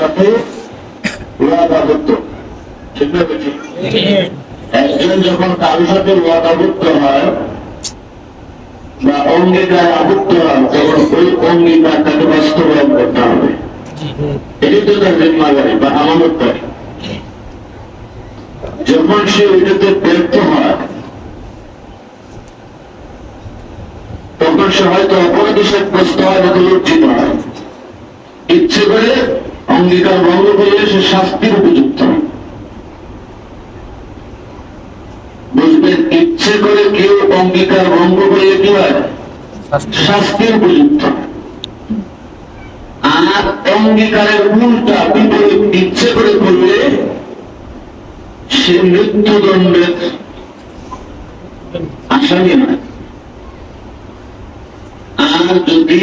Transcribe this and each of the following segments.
সাথে ওয়াদাবদ্ধ একজন যখন কারোর সাথে ওয়াদাবদ্ধ হয়, বা অঙ্গীকার আবদ্ধ হয়, তখন ওই অঙ্গীকার তাকে বাস্তবায়ন করতে হবে। এটি তো তার জিম্মাদারি বা আমানতদারি যখন সে ওইটাতে ব্যর্থ হয়, তখন সে হয়তো অপরাধী সাব্যস্ত হয় না লজ্জিত হয়। ইচ্ছে করে অঙ্গীকার ভঙ্গ করলে সে শাস্তির উপযুক্ত। বুঝবেন ইচ্ছে করে কেউ অঙ্গীকার ভঙ্গ করলে কি হয়? শাস্তির উপযুক্ত। আর অঙ্গীকারের উল্টা বিপরীত ইচ্ছে করে করলে সে মৃত্যুদণ্ডের আসামি হয় আর যদি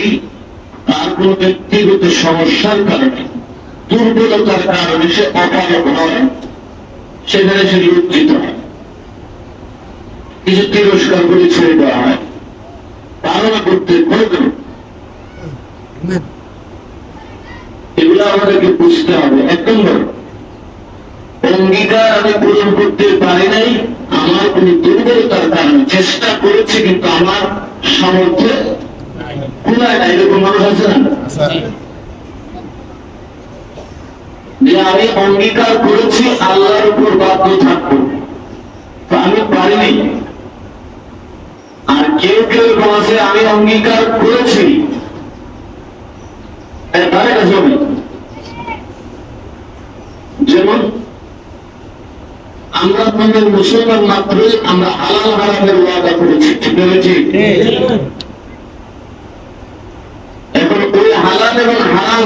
তার কোন ব্যক্তিগত সমস্যার কারণে দুর্বলতার কারণে সে অপারক হয় সেখানে সে লজ্জিত হয় কিছু তিরস্কার করে ছেড়ে দেওয়া হয় ধারণা করতে প্রয়োজন এগুলো আমাদেরকে বুঝতে হবে। এক নম্বর অঙ্গীকার আমি পূরণ করতে পারি নাই আমার কোন দুর্বলতার কারণে চেষ্টা করেছি কিন্তু আমার সামর্থ্য কুলায় না এরকম মানুষ আছে না যে আমি অঙ্গীকার করেছি, আল্লাহর উপর বাধ্য থাকব। আমি পারিনি। আর কেউ কেউ আছে আমি অঙ্গীকার করেছি। যেমন, আমরা আপনাদের মুসলমান মাত্রই আমরা হালাল করেছি, ঠিক আছে এখন ওই হালাল এবং হারাম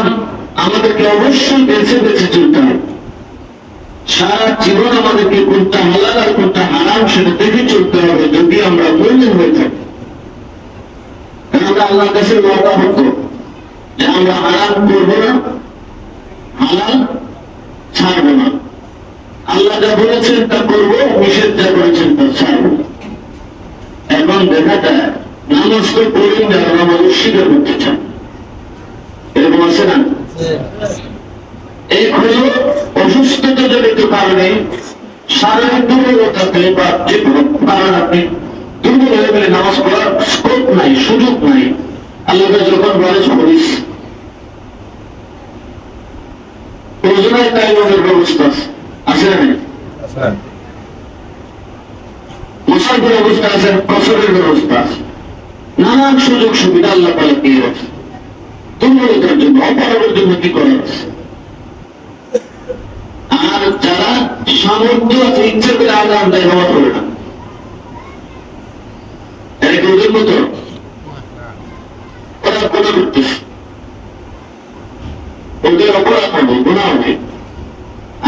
আমাদেরকে অবশ্যই বেছে বেছে চলতে হবে। সারা জীবন আমাদেরকে কোনটা হালাল আর কোনটা হারাম সেটা দেখে চলতে হবে যদি আমরা মূল্যের হয়ে থাকি। আমরা আল্লাহর কাছে ওয়াদা হতো যে আমরা হারাম করব না, হালাল ছাড়বো না। আল্লাহ যা বলেছেন তা করব, নিষেধ যা করেছেন তা ছাড়বো। এখন দেখা যায়, নামাজ তো পড়েন না নামাজ অস্বীকার করতে চান এরকম আছে না? এই হলো অসুস্থতা জনিত কারণে শারীরিক দুর্বলতাতে বা যে কোনো কারণ আপনি দুর্বল হয়ে গেলে নামাজ পড়ার স্কোপ নাই সুযোগ নাই। আল্লাহ যখন বলে করিস প্রয়োজনের টাইমের ব্যবস্থা আছে। না? মুসাফির অবস্থা আছে কসরের ব্যবস্থা আছে। নানান সুযোগ সুবিধা আল্লাহ দিয়ে দুর্বলতার জন্য অপরাধের জন্য কি করা আছে আর যারা সামর্থ্য আছে, ইচ্ছে করে আগাম দেয় হওয়া করে না। কি ওদের মতো? ওরা কোনা করতেছে ওদের অপরাধ হবে গুণা হবে।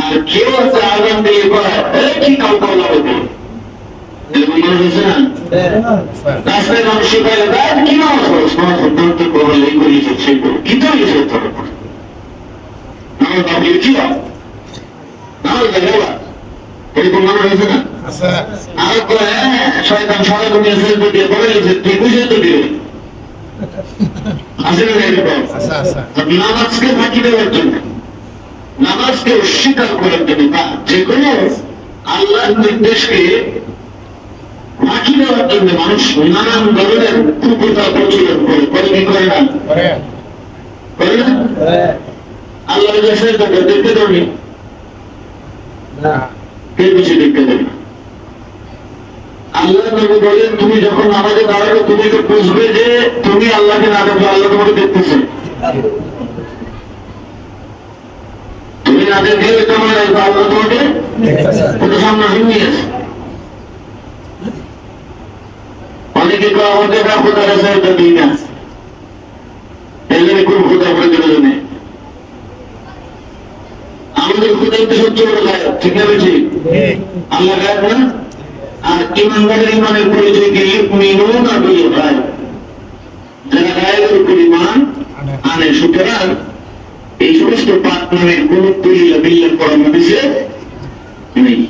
আর কেউ আছে আগাম দিয়ে কয় কি কাউ কাউ লাগে এরকম মানুষ আছে না? রাস্তায় মানুষ শিখাইলে দেয় কি নামাজ পড়ো নামাজ পড়তে করো এই করিয়েছে, সেই করো কি তো হয়েছে? তোর নামাজ না কি নামাজ দেখে বা এরকম মানুষ আছে না আর হ্যাঁ শয়তান তুমি এসে তো দিয়ে বলে গেছে তুই বুঝে তো আছে না এরকম নামাজকে ফাঁকি দেওয়ার জন্য নামাজকে অস্বীকার করার জন্য বা যে কোনো আল্লাহর নির্দেশকে ফাঁকি দেওয়ার জন্য মানুষ নানান ধরনের কুপতা প্রচলন করে করে কি করে না করে দেখতে দেবে কে বেশি দেখতে দেবে আল্লাহ নবী বলেন, তুমি তো না তোমাকে সামনে আছে। অনেকে আমাদের না খোদা কাছে ওটা দিই না এই জন্য কোন খোদা করে দিল জন্য আমাদের খোদা তো সহ্য করে যায় ঠিক আছে ঠিক আল্লাহ গায়েব না আর ইমানদারের ইমানের পরিচয় কি মিনুন আর বিল গায়েব যারা গায়েবের উপর ইমান আনে। সুতরাং এই সমস্ত পাক নামের কোন তুলিয়া বিল্লার পড়ানো নেই।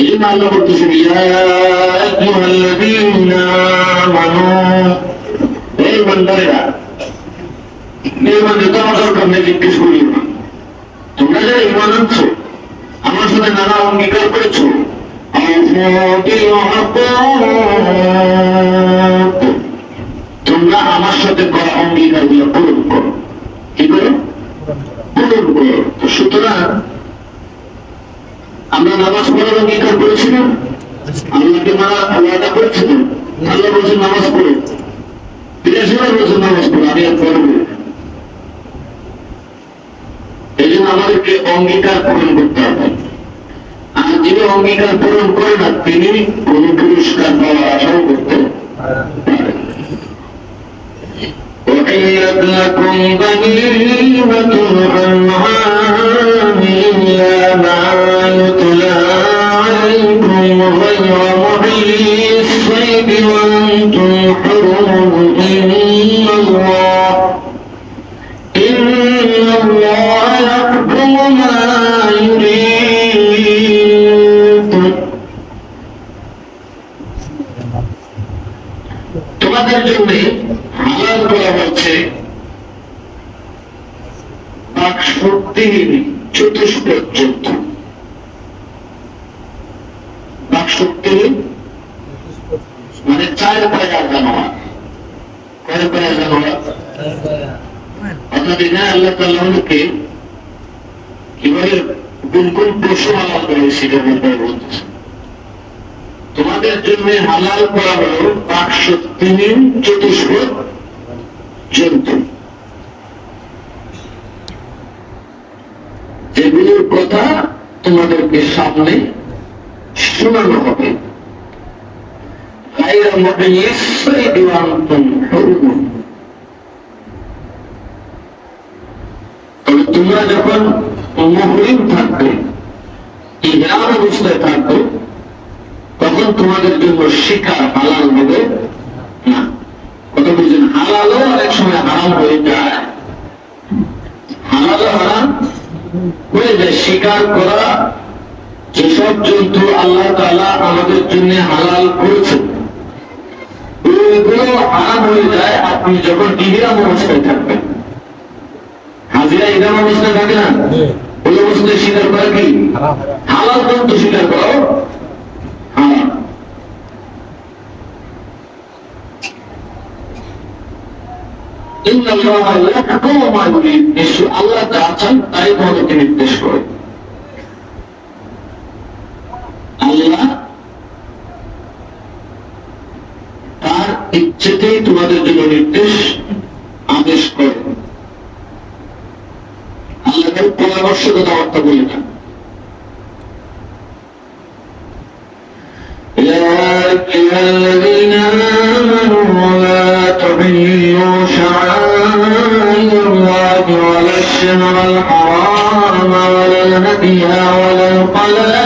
এই জন্য আল্লাহ বলতেছেন আইয়ুহাল্লাযীনা আমানু এই বান্দারেরা বেমান যেতে আমার দরকার নেই জিজ্ঞেস না তোমরা যারা ইমান আনছো আমার সাথে নানা অঙ্গীকার করেছ। তোমরা আমার সাথে করা অঙ্গীকারগুলো পূরণ করো। কি করো? পূরণ করো। সুতরাং, আমরা নামাজ পড়ার অঙ্গীকার করেছিলাম। আল্লাহকে মারা ওয়াদা করেছিলাম। আল্লাহ বলছে নামাজ পড়ো। নামাজ পড়ো। আমি আর পড়ব এই জন্য আমাদেরকে অঙ্গীকার পূরণ করতে হবে আর যিনি অঙ্গীকার পূরণ করে না তিনি কোন পুরস্কার পাওয়ার আশাও করতে পারেন أحلت لكم بهيمة আপনাদের না আল্লাহ তাল্লাহকে কীভাবে কোন পশু আলাপ করে সেটার তোমাদের জন্য হালাল করা হল পাঁচশো তিন চতুষ্পদ, জন্তু। কথা তোমাদেরকে সামনে শোনানো হবে। গাইরা মতে নিশ্চয়ই দেওয়া তবে তোমরা যখন মহরিম থাকবে ইহরাম অবস্থায় থাকবে, তখন তোমাদের জন্য শিকার হালাল হবে না। কথা বুঝছেন হালালও অনেক সময় হারাম হয়ে যায়। হালালও হারাম হয়ে যায়। শিকার করা যেসব জন্তু আল্লাহ তাআলা আমাদের জন্য হালাল করেছে ওইগুলো হারাম হয়ে যায়। আপনি যখন ইহরাম অবস্থায় থাকবেন হাজিরা থাকে না। ওই অবস্থায় স্বীকার করা কি? হালাল স্বীকার করো। নিশ্চয় আল্লাহ যা চান তাই তোমাদেরকে নির্দেশ করে। আল্লাহ তার ইচ্ছেতেই তোমাদের জন্য নির্দেশ আদেশ করে। আল্লাহকে পরামর্শগত অর্থ বলি না يا أيها الذين آمنوا لا تحلوا شعائر الله ولا الشهر الحرام ولا الهدي ولا القلائد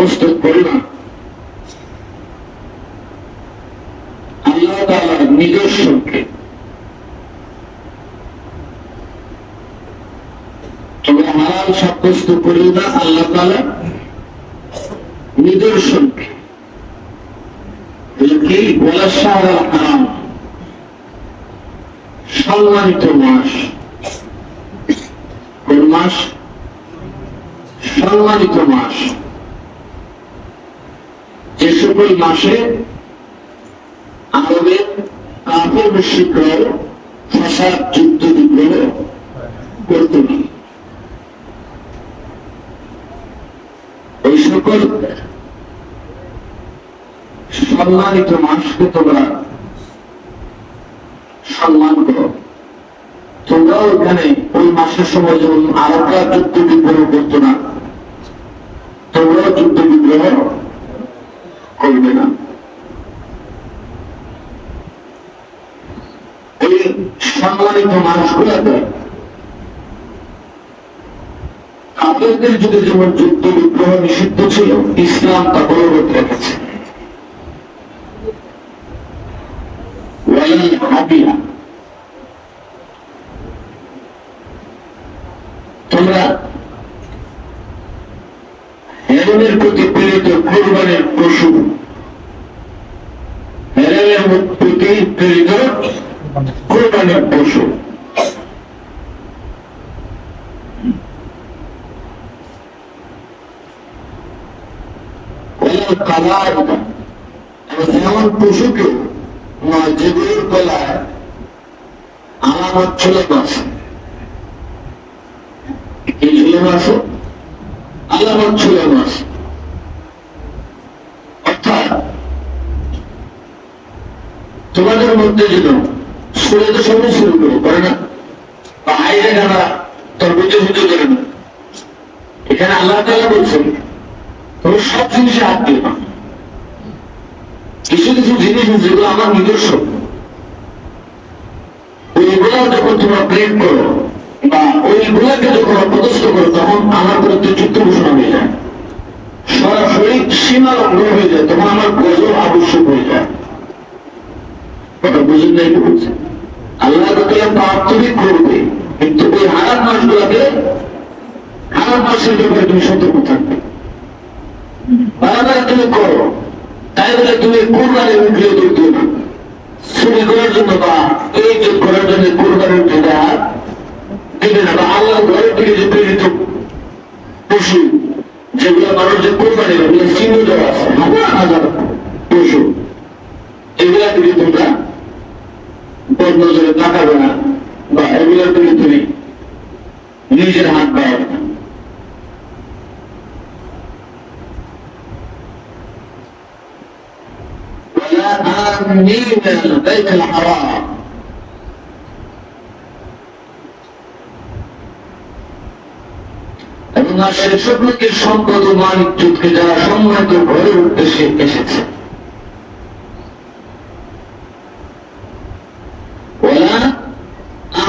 সাব্যস্ত করো না। আল্লাহ সাব্যস্ত করো না, আল্লাহ তাআলা নিদর্শনকে সম্মানিত মাস। কোন মাস? সম্মানিত মাস। যে সকল মাসে আরবের কাপড় মুশিকরাও ফাসাদ যুদ্ধ বিগ্রহ করত না ওই সকল সম্মানিত মাসকে তোমরা সম্মান করো। তোমরাও এখানে ওই মাসের সময় যেমন আরবরা যুদ্ধ বিগ্রহ করতো না, তোমরাও যুদ্ধ বিগ্রহ করবে না। ওই সম্মানিত মানুষগুলাতে কাপড়দের যুগে যেমন যুদ্ধ বিগ্রহ নিষিদ্ধ ছিল, ইসলাম তা বলবৎ রেখেছে। তোমরা প্রতি প্রেরিত কোরবানের পশু হেরনের প্রতি প্রেরিত কোরবানের পশু কালার এমন পশুকে যেগুলোর গলায় আলামত ঝুলানো আছে কি ঝুলানো আছে আলামত ঝুলানো আছে তোমাদের মধ্যে যেন শুনে তো সবাই শুরু করো করে না? বা আইরে গানা তোর বুঝে বুঝে করে না, এখানে আল্লাহ তালা বলছেন তুমি সব জিনিসে হাত দিও না। কিছু কিছু জিনিস যেগুলো আমার নিজস্ব। ওইগুলা যখন তোমরা প্রেম করো, বা ওইগুলাকে যখন অপদস্থ করো, তখন আমার বিরুদ্ধে যুদ্ধ ঘোষণা হয়ে যায়। সরাসরি সীমা লঙ্ঘন হয়ে যায়, তখন আমার গজব আবশ্যক হয়ে যায়। কথা বুঝেন নাই বলছে আল্লাহ তাআলা প্রাথমিক করবে। কিন্তু ওই হারাম মাসগুলাকে হারাম মাসের ব্যাপারে তুমি সতর্ক থাকবে। বারবার তুমি করো, তাই বলে তুমি কোরবানি উঠলে দৌড় দিও না। চুরি করার জন্য বা এই যোগ করার জন্য যে মানুষ যে কোরবানি ওগুলো চিহ্ন দেওয়া আছে। হাজার হাজার পশু। এগুলা দিকে তোমরা বদ নজরে তাকাবে না বা এগুলোর দিকে তুমি নিজের হাত বাড়াবে না ولا آمنين البيت الحرام এবং আর সেসব লোকের সম্পদ ও মানিককে যারা সম্মানিত ঘরের উদ্দেশ্যে এসেছে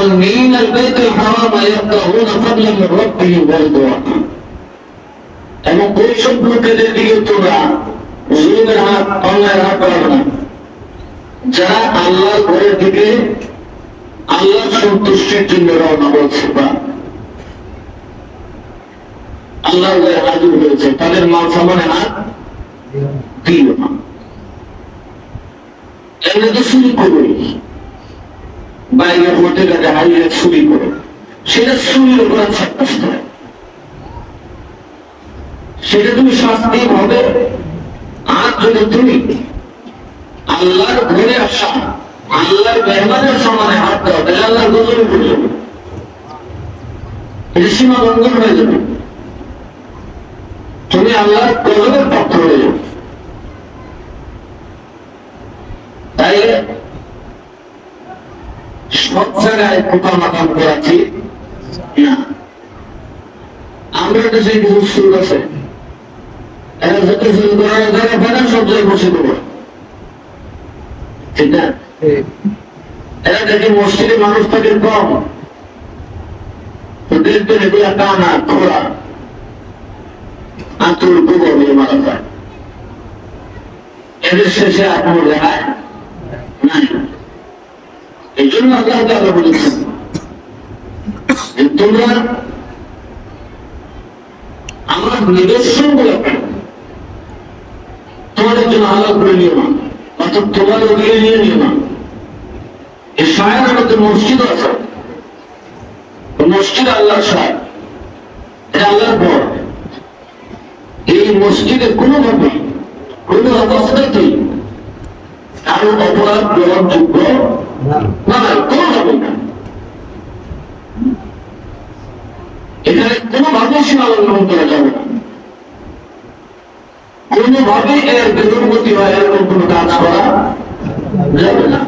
آمنين البيت الحرام يبتغون فضلا من ربهم ورضوانا এবং ওই সব লোকেদের দিকে তোমরা জুলুমের হাত অন্যায়ের হাত বাড়াবে না যারা আল্লাহ ঘরের দিকে আল্লাহ সন্তুষ্টির জন্য রওনা বলছে বা আল্লাহ হাজির হয়েছে তাদের মাল সামানে হাত দিল না এমনি তো চুরি করবই বাইরের হোটেলে হারিয়ে চুরি করে। সেটা চুরির উপর সাব্যস্ত সেটা তুমি শাস্তি হবে আর যদি তুমি আল্লাহর ঘরে আসা, আল্লাহর মেহমানের সমানে হাত দাও, তাহলে আল্লাহর গজলে পড়ে যাবে এটা সীমা লঙ্ঘন হয়ে যাবে। তুমি আল্লাহর গজলের পক্ষ হয়ে যাবে। তাই সব জায়গায় দেখি মসজিদে মানুষ থাকে কম। দেখবেন এগুলা টানা খোলা। আতুর গোবর বলে মারা যায়। এদের শেষে আপনার দেখায় নাই। এই জন্য আল্লাহ তাআলা বলেছেন তোমরা আমার নিদর্শনগুলো তোমাদের জন্য আলাদা করে নিও না, অর্থাৎ তোমার ওদিকে নিয়ে নিও না। এই সাহেবের মধ্যে মসজিদ আছে। মসজিদ আল্লাহ সাহেব এটা আল্লাহর পর এই মসজিদে কোনোভাবে, কোন অবস্থাতেই কারও অপরাধ গ্রহণযোগ্য এখানে কোনোভাবে সীমা লঙ্ঘন করা যাবে না। কোনোভাবে এর বেদরগতি হয় এরকম কোনো কাজ করা যাবে না।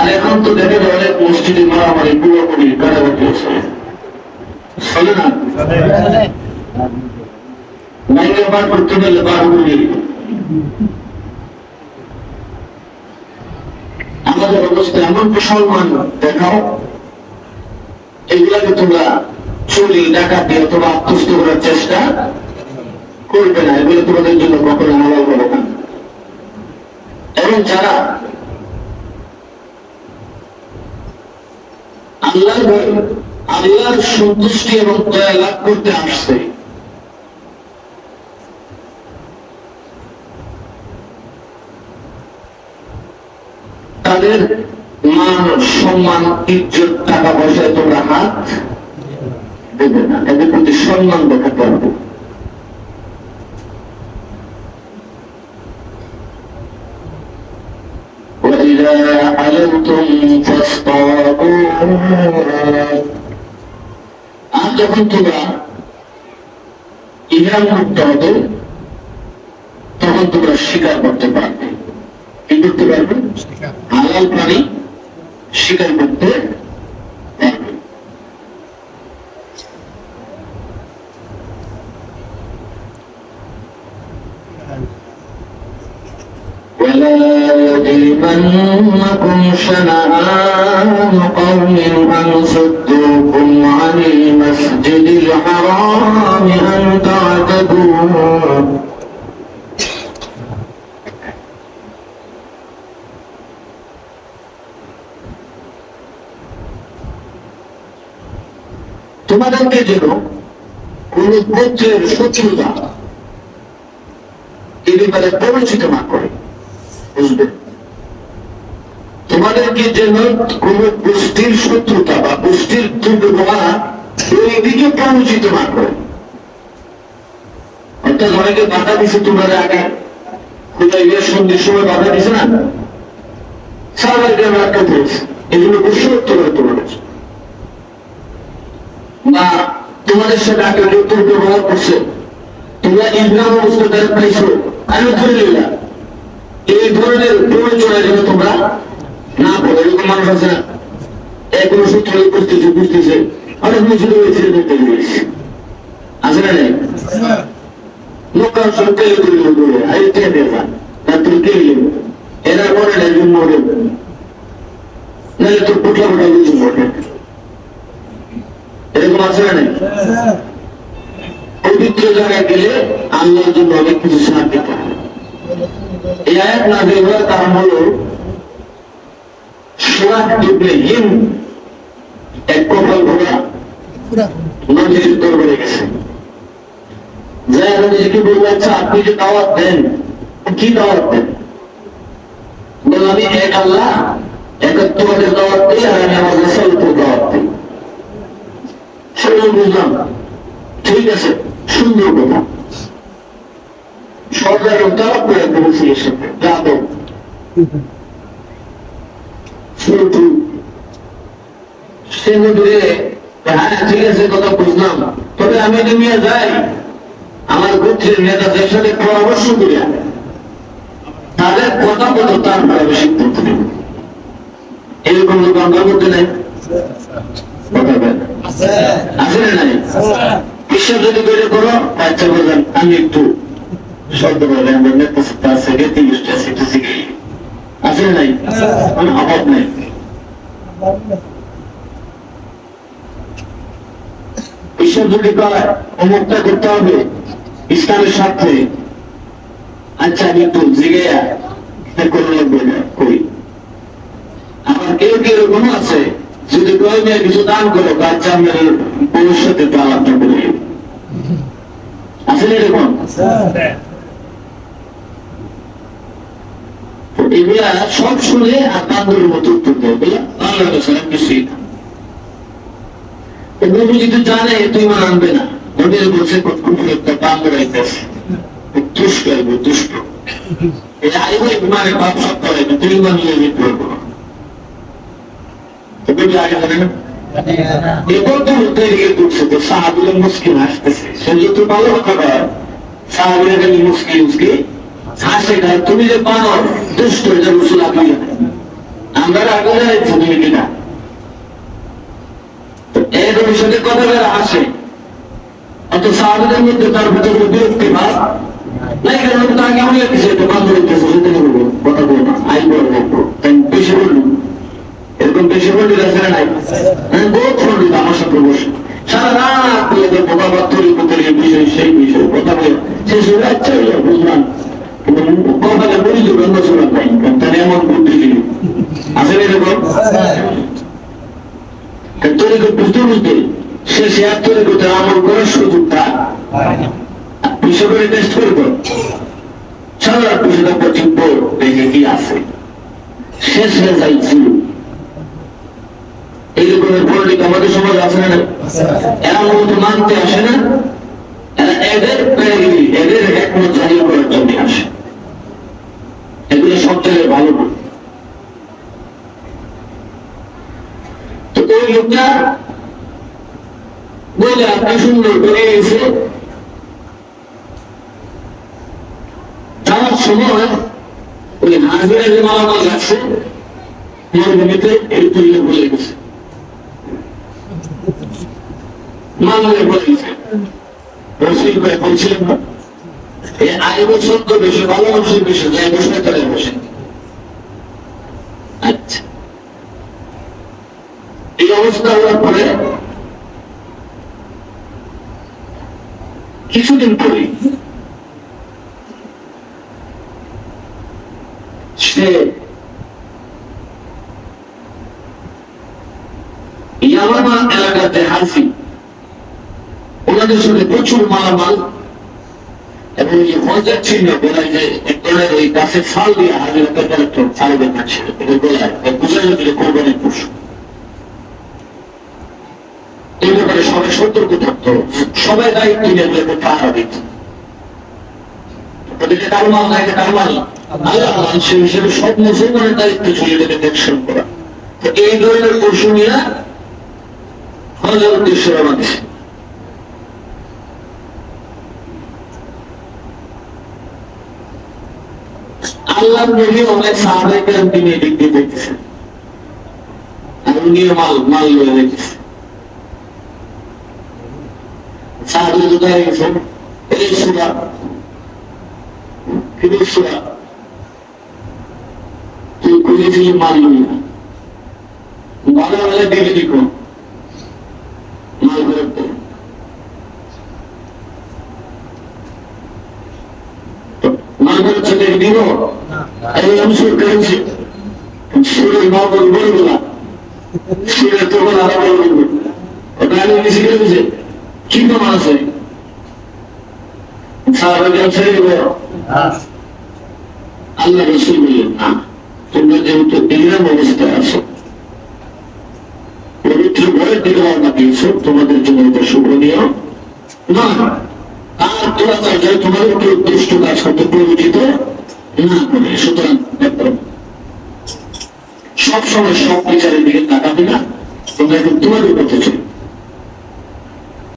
আর এখন তো দেখে যায় অনেক মসজিদে মারামারি পুরোপুরি কাটাকাটি হচ্ছে। চলে না? মাইকে বার করতে গেলে বার করি আমাদের অবস্থা এমন মুসলমান দেখাও। এগুলাকে তোমরা চুরি, ডাকাতি অথবা আত্মস্থ করার চেষ্টা করবে না। এগুলো তোমাদের জন্য কখনো হালাল হবে না। এবং যারা আল্লাহর ভয় আল্লাহর সন্তুষ্টি এবং দয়া লাভ করতে আসছে তাদের মান সম্মান ইজ্জত টাকা পয়সায় তোমরা হাত দেবে না এদের প্রতি সম্মান দেখাতে হবে وإذا علمتم فاصطادوا আর যখন তোমরা ইহরাম করতে হবে তখন তোমরা শিকার করতে পারবে কি করতে পারবে হালাল প্রাণী শিকার করতে পারবে ولا يجرمنكم شنآن قوم أن صدوكم عن المسجد الحرام أن تعتدوا তোমাদেরকে যেন কোন গোত্রের শত্রুতা এই ব্যাপারে পরিচিত না করে। বুঝবে তোমাদেরকে যেন কোন গোষ্ঠীর শত্রুতা বা গোষ্ঠীর দুর্ব্যবহার এই দিকে প্ররোচিত না করে। অর্থাৎ অনেকে বাধা দিছে, তোমার আগে কোথায় গিয়ে সন্ধ্যের সময় বাধা দিছে না? গ্রামে একটা বলছে এগুলো বসে তোমার তোমাদের বা তোমাদের সাথে আগে কেউ দুর্ব্যবহার করছে তোমরা ইসলাম অবস্থাটা পাইছো নিলাম এই ধরনের প্রয়োজনে যেন তোমরা না পড়ো এরকম মানুষ আছে না। কোনো সূত্র বুঝতেছে বুঝতেছে। অনেক কিছু রয়েছে দেখতে রয়েছে আছে না নেই? লোকাল সব কেলে তুলি করে আরে কে দেখা না তুই কে এরা মনে নেই জন্য নাহলে তোর পোটলা পোটা বুঝি এরকম ইবনে এক গেছে। যাই আচ্ছা আপনি যে দাওয়াত দেন, কি দাওয়াত দেন? বললাম আমি এক আল্লাহ একাত্তরের দাওয়াত দিই আর আমি আমার দাওয়াত দিই। সেটা বুঝলাম। ঠিক আছে সুন্দর করে হ্যাঁ কথা বুঝলাম। তবে আমি যদি নিয়ে যাই, আমার গোত্রের নেতাদের সাথে পরামর্শ করিয়া তাদের কথা কত তারপরে আমি সিদ্ধান্ত এরকম লোক আমরা মধ্যে নেই। কথা আছে। নাই ঈশ্বর যদি বেড়ে করো বাচ্চা বলবেন আমি একটু শব্দ বলে আমরা নেতা তার থেকে তিরিশটা সিটে শিখি আছে নাই? মানে অভাব নেই। ঈশ্বর যদি কয় অমুকটা করতে হবে ইসলামের স্বার্থে আচ্ছা আমি একটু জিগেয়া করে লাগবে না করি। আমার কেউ কেউ এরকম আছে? যদি মেয়ে কিছু দান করো বাচ্চা মেয়ের ভবিষ্যতে এরকম? তো সব শুনে আর বান্দরের মতো উত্তর দেয়। বলে আল্লাহ সালাম কিছুই না নবী যদি জানে তুই মান আনবে না। নবী বলছে কুকুর একটা বান্দর আইতেছে দুষ্ট দুষ্ট। এটা আইব মানে বাপ সব করে তুই মান নিয়ে না তো নবী আগে জানে না এবার তো তৈরি করছে তো সাহাবিলে মুশকিল আসতেছে সে যত ভালো হতে পারে সাহাবিলে খালি মুশকিল মুশকিল হাসে না তুমি যে পানো দুষ্ট তার ভিতরে কথা বলব আই বলব তাই এরকম বেশি পন্ডিত আছে না নাই? আমি বহুত পন্ডিত আমার সাথে বসে। সারা রাত বলে দেবো বাবা তৈরি বিষয় সেই বিষয় কথা বলে শেষ হয়ে আচ্ছা হইয়া বুঝলাম। কিন্তু কপালে বলি তো গন্ধ শোনা নাই তাহলে এমন বুদ্ধি ছিল। আছে না এরকম? তৈরি বুঝতে বুঝতে সে শেয়ার তৈরি করতে আমল করার সুযোগ বিষয় করে টেস্ট করব। সারা বিষয়টা পর্যন্ত দেখে কি আছে। শেষ হয়ে যাইছিল এই রকমের আমাদের সমাজ আছে না এরা মানতে আসে না, এরা এদের প্রেরিত এদের একমত জাহির করার জন্য আসে। এগুলো ভালো না। লোকটা বলে, আপনি সুন্দর করে এসে যাওয়ার সময় ওই হাজবেন্ডের আছে মরুভূমিতে তুলে বলে গেছে। বলে গেছে রসিক ভাই বলছিলেন না এই আয় বছর তো বেশি ভালো মানুষের বেশি যাই বসে তারা আচ্ছা। এই অবস্থা হওয়ার পরে কিছুদিন পরে সে ইয়ামামা এলাকাতে হাসি ওনাদের সঙ্গে প্রচুর মালামাল এবং এই হজের চিহ্ন বলা যায়, এক ওই গাছের ফাল দিয়ে হাজির একটা একটা ফাল দেখাচ্ছে এটা বোঝা কোরবানির পশু। এই ব্যাপারে সবাই সতর্ক থাকতো সবাই দায়িত্ব নিয়ে দিত ওদেরকে কারও মাল না কারও মাল আল্লাহ হিসেবে সব মুসলমানের দায়িত্ব ছিল এটাকে করা। তো এই ধরনের পশু নিয়ে হজের উদ্দেশ্যে আল্লাহ নবী অনেক সাহাবাহিক তিনি এদিক দিয়ে দেখতেছেন মাল মাল লয়ে দেখতেছে সাহাবি মাল লইয়া মাল ফেরত দে। তো মাল ফেরত ছেলে দিব আমি সুর করেছি সুরের মা বলব বলা সুরের তো বলা বলব ওটা আমি বেশি করেছে কি প্রমাণ আছে আল্লাহ রসুল না তোমাদের জন্য এটা শুভনীয় না আর তোরা তোমাদেরকে দুষ্ট কাজ করতে প্রয়োজিত না সময় সবসময় সব বিচারের দিকে তাকাবে না। তোমরা একটু তোমাদের পথে চলো